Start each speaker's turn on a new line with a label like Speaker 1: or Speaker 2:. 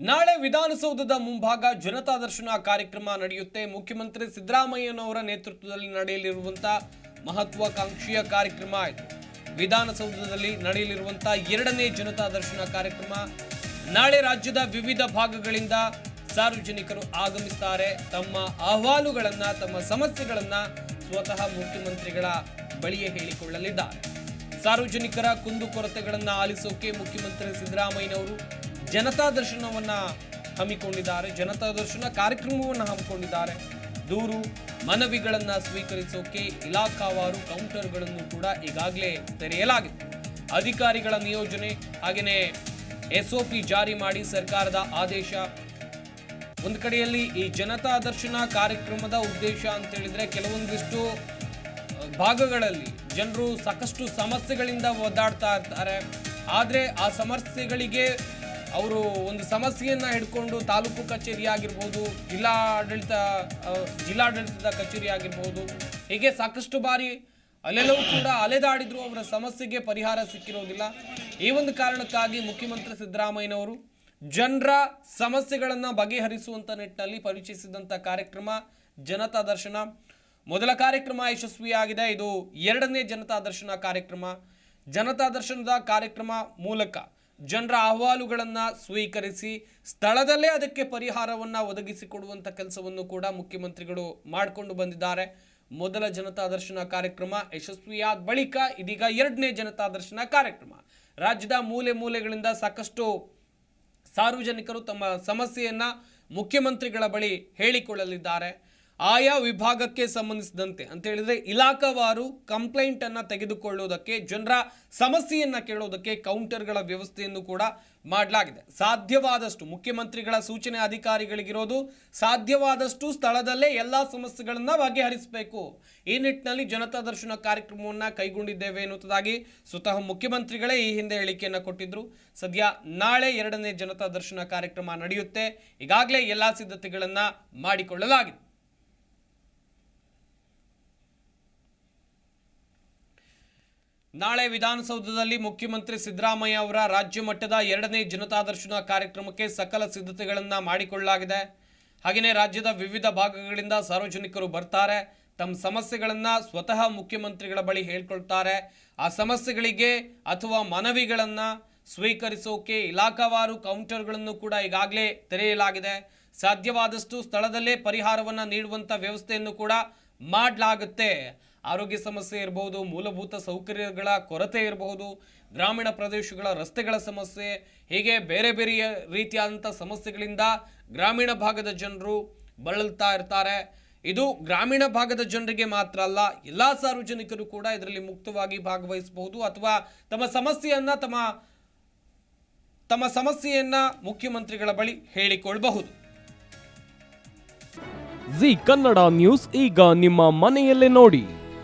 Speaker 1: ನಾಳೆ ವಿಧಾನಸೌಧದ ಮುಂಭಾಗ ಜನತಾ ದರ್ಶನ ಕಾರ್ಯಕ್ರಮ ನಡೆಯುತ್ತೆ. ಮುಖ್ಯಮಂತ್ರಿ ಸಿದ್ದರಾಮಯ್ಯನವರ ನೇತೃತ್ವದಲ್ಲಿ ನಡೆಯಲಿರುವಂತಹ ಮಹತ್ವಾಕಾಂಕ್ಷಿಯ ಕಾರ್ಯಕ್ರಮ ಇದು. ವಿಧಾನಸೌಧದಲ್ಲಿ ನಡೆಯಲಿರುವಂತಹ ಎರಡನೇ ಜನತಾ ದರ್ಶನ ಕಾರ್ಯಕ್ರಮ ನಾಳೆ ರಾಜ್ಯದ ವಿವಿಧ ಭಾಗಗಳಿಂದ ಸಾರ್ವಜನಿಕರು ಆಗಮಿಸುತ್ತಾರೆ ತಮ್ಮ ಅಹವಾಲುಗಳನ್ನ, ತಮ್ಮ ಸಮಸ್ಯೆಗಳನ್ನ ಸ್ವತಃ ಮುಖ್ಯಮಂತ್ರಿಗಳ ಬಳಿಯೇ ಹೇಳಿಕೊಳ್ಳಲಿದ್ದಾರೆ. ಸಾರ್ವಜನಿಕರ ಕುಂದುಕೊರತೆಗಳನ್ನು ಆಲಿಸೋಕೆ ಮುಖ್ಯಮಂತ್ರಿ ಸಿದ್ದರಾಮಯ್ಯನವರು ಜನತಾ ದರ್ಶನವನ್ನ ಹಮ್ಮಿಕೊಂಡಿದ್ದಾರೆ, ಜನತಾ ದರ್ಶನ ಕಾರ್ಯಕ್ರಮವನ್ನು ಹಮ್ಮಿಕೊಂಡಿದ್ದಾರೆ. ದೂರು, ಮನವಿಗಳನ್ನ ಸ್ವೀಕರಿಸೋಕೆ ಇಲಾಖಾವಾರು ಕೌಂಟರ್ಗಳನ್ನು ಕೂಡ ಈಗಾಗಲೇ ತೆರೆಯಲಾಗಿದೆ. ಅಧಿಕಾರಿಗಳ ನಿಯೋಜನೆ ಹಾಗೆಯೇ ಎಸ್ಒಪಿ ಜಾರಿ ಮಾಡಿ ಸರ್ಕಾರದ ಆದೇಶ. ಒಂದು ಕಡೆಯಲ್ಲಿ ಈ ಜನತಾ ದರ್ಶನ ಕಾರ್ಯಕ್ರಮದ ಉದ್ದೇಶ ಅಂತ ಹೇಳಿದ್ರೆ ಕೆಲವೊಂದಿಷ್ಟು ಭಾಗಗಳಲ್ಲಿ ಜನರು ಸಾಕಷ್ಟು ಸಮಸ್ಯೆಗಳಿಂದ ಒದ್ದಾಡ್ತಾ ಇರ್ತಾರೆ. ಆದರೆ ಆ ಸಮಸ್ಯೆಗಳಿಗೆ ಅವರು ಒಂದು ಸಮಸ್ಯೆಯನ್ನು ಹಿಡ್ಕೊಂಡು ತಾಲೂಕು ಕಚೇರಿ ಆಗಿರ್ಬೋದು ಜಿಲ್ಲಾಡಳಿತ ಆಡಳಿತ ಜಿಲ್ಲಾಡಳಿತದ ಕಚೇರಿ ಆಗಿರ್ಬೋದು, ಹೀಗೆ ಸಾಕಷ್ಟು ಬಾರಿ ಅಲ್ಲೆಲ್ಲವೂ ಕೂಡ ಅಲೆದಾಡಿದ್ರು, ಅವರ ಸಮಸ್ಯೆಗೆ ಪರಿಹಾರ ಸಿಕ್ಕಿರೋದಿಲ್ಲ. ಈ ಒಂದು ಕಾರಣಕ್ಕಾಗಿ ಮುಖ್ಯಮಂತ್ರಿ ಸಿದ್ದರಾಮಯ್ಯನವರು ಜನರ ಸಮಸ್ಯೆಗಳನ್ನು ಬಗೆಹರಿಸುವಂಥ ನಿಟ್ಟಿನಲ್ಲಿ ಪರಿಚಯಿಸಿದಂಥ ಕಾರ್ಯಕ್ರಮ, ಜನತಾ ದರ್ಶನ. ಮೊದಲ ಕಾರ್ಯಕ್ರಮ ಯಶಸ್ವಿಯಾಗಿದೆ. ಇದು ಎರಡನೇ ಜನತಾ ದರ್ಶನ ಕಾರ್ಯಕ್ರಮ. ಜನತಾ ದರ್ಶನದ ಕಾರ್ಯಕ್ರಮ ಮೂಲಕ ಜನರ ಅಹವಾಲುಗಳನ್ನು ಸ್ವೀಕರಿಸಿ ಸ್ಥಳದಲ್ಲೇ ಅದಕ್ಕೆ ಪರಿಹಾರವನ್ನು ಒದಗಿಸಿಕೊಡುವಂಥ ಕೆಲಸವನ್ನು ಕೂಡ ಮುಖ್ಯಮಂತ್ರಿಗಳು ಮಾಡಿಕೊಂಡು ಬಂದಿದ್ದಾರೆ. ಮೊದಲ ಜನತಾ ದರ್ಶನ ಕಾರ್ಯಕ್ರಮ ಯಶಸ್ವಿಯಾದ ಬಳಿಕ ಇದೀಗ ಎರಡನೇ ಜನತಾ ದರ್ಶನ ಕಾರ್ಯಕ್ರಮ. ರಾಜ್ಯದ ಮೂಲೆ ಮೂಲೆಗಳಿಂದ ಸಾಕಷ್ಟು ಸಾರ್ವಜನಿಕರು ತಮ್ಮ ಸಮಸ್ಯೆಯನ್ನು ಮುಖ್ಯಮಂತ್ರಿಗಳ ಬಳಿ ಹೇಳಿಕೊಳ್ಳಲಿದ್ದಾರೆ. ಆಯಾ ವಿಭಾಗಕ್ಕೆ ಸಂಬಂಧಿಸಿದಂತೆ ಅಂತ ಹೇಳಿದ್ರೆ ಇಲಾಖಾವಾರು ಕಂಪ್ಲೇಂಟ್ ಅನ್ನ ತೆಗೆದುಕೊಳ್ಳುವುದಕ್ಕೆ ಜನರ ಸಮಸ್ಯೆಯನ್ನು ಕೇಳೋದಕ್ಕೆ ಕೌಂಟರ್ಗಳ ವ್ಯವಸ್ಥೆಯನ್ನು ಕೂಡ ಮಾಡಲಾಗಿದೆ. ಸಾಧ್ಯವಾದಷ್ಟು ಮುಖ್ಯಮಂತ್ರಿಗಳ ಸೂಚನೆ ಅಧಿಕಾರಿಗಳಿಗಿರೋದು ಸಾಧ್ಯವಾದಷ್ಟು ಸ್ಥಳದಲ್ಲೇ ಎಲ್ಲಾ ಸಮಸ್ಯೆಗಳನ್ನು ಬಗೆಹರಿಸಬೇಕು. ಈ ನಿಟ್ಟಿನಲ್ಲಿ ಜನತಾ ದರ್ಶನ ಕಾರ್ಯಕ್ರಮವನ್ನ ಕೈಗೊಂಡಿದ್ದೇವೆ ಎನ್ನುವುದಾಗಿ ಸ್ವತಃ ಮುಖ್ಯಮಂತ್ರಿಗಳೇ ಈ ಹಿಂದೆ ಹೇಳಿಕೆಯನ್ನು ಕೊಟ್ಟಿದ್ರು. ಸದ್ಯ ನಾಳೆ ಎರಡನೇ ಜನತಾ ದರ್ಶನ ಕಾರ್ಯಕ್ರಮ ನಡೆಯುತ್ತೆ. ಈಗಾಗಲೇ ಎಲ್ಲಾ ಸಿದ್ಧತೆಗಳನ್ನು ಮಾಡಿಕೊಳ್ಳಲಾಗಿದೆ. ನಾಳೆ ವಿಧಾನಸೌಧದಲ್ಲಿ ಮುಖ್ಯಮಂತ್ರಿ ಸಿದ್ದರಾಮಯ್ಯ ಅವರ ರಾಜ್ಯ ಮಟ್ಟದ ಎರಡನೇ ಜನತಾ ದರ್ಶನ ಕಾರ್ಯಕ್ರಮಕ್ಕೆ ಸಕಲ ಸಿದ್ಧತೆಗಳನ್ನು ಮಾಡಿಕೊಳ್ಳಲಾಗಿದೆ. ಹಾಗೆಯೇ ರಾಜ್ಯದ ವಿವಿಧ ಭಾಗಗಳಿಂದ ಸಾರ್ವಜನಿಕರು ಬರ್ತಾರೆ. ತಮ್ಮ ಸಮಸ್ಯೆಗಳನ್ನು ಸ್ವತಃ ಮುಖ್ಯಮಂತ್ರಿಗಳ ಬಳಿ ಹೇಳ್ಕೊಳ್ತಾರೆ. ಆ ಸಮಸ್ಯೆಗಳಿಗೆ ಅಥವಾ ಮನವಿಗಳನ್ನು ಸ್ವೀಕರಿಸೋಕೆ ಇಲಾಖಾವಾರು ಕೌಂಟರ್ಗಳನ್ನು ಕೂಡ ಈಗಾಗಲೇ ತೆರೆಯಲಾಗಿದೆ. ಸಾಧ್ಯವಾದಷ್ಟು ಸ್ಥಳದಲ್ಲೇ ಪರಿಹಾರವನ್ನು ನೀಡುವಂಥ ವ್ಯವಸ್ಥೆಯನ್ನು ಕೂಡ ಮಾಡಲಾಗುತ್ತೆ. ಆರೋಗ್ಯ ಸಮಸ್ಯೆ ಇರಬಹುದು ಮೂಲಭೂತ ಸೌಕರ್ಯಗಳ ಕೊರತೆ ಇರಬಹುದು ಗ್ರಾಮೀಣ ಪ್ರದೇಶಗಳ ರಸ್ತೆಗಳ ಸಮಸ್ಯೆ, ಹೀಗೆ ಬೇರೆ ಬೇರೆ ರೀತಿಯಾದಂಥ ಸಮಸ್ಯೆಗಳಿಂದ ಗ್ರಾಮೀಣ ಭಾಗದ ಜನರು ಬಳಲ್ತಾ ಇರ್ತಾರೆ. ಇದು ಗ್ರಾಮೀಣ ಭಾಗದ ಜನರಿಗೆ ಮಾತ್ರ ಅಲ್ಲ, ಎಲ್ಲ ಸಾರ್ವಜನಿಕರು ಕೂಡ ಇದರಲ್ಲಿ ಮುಕ್ತವಾಗಿ ಭಾಗವಹಿಸಬಹುದು ಅಥವಾ ತಮ್ಮ ಸಮಸ್ಯೆಯನ್ನ ತಮ್ಮ ತಮ್ಮ ಸಮಸ್ಯೆಯನ್ನ ಮುಖ್ಯಮಂತ್ರಿಗಳ ಬಳಿ ಹೇಳಿಕೊಳ್ಳಬಹುದು
Speaker 2: ಜಿ ಕನ್ನಡ ನ್ಯೂಸ್, ಈಗ ನಿಮ್ಮ ಮನೆಯಲ್ಲೇ ನೋಡಿ.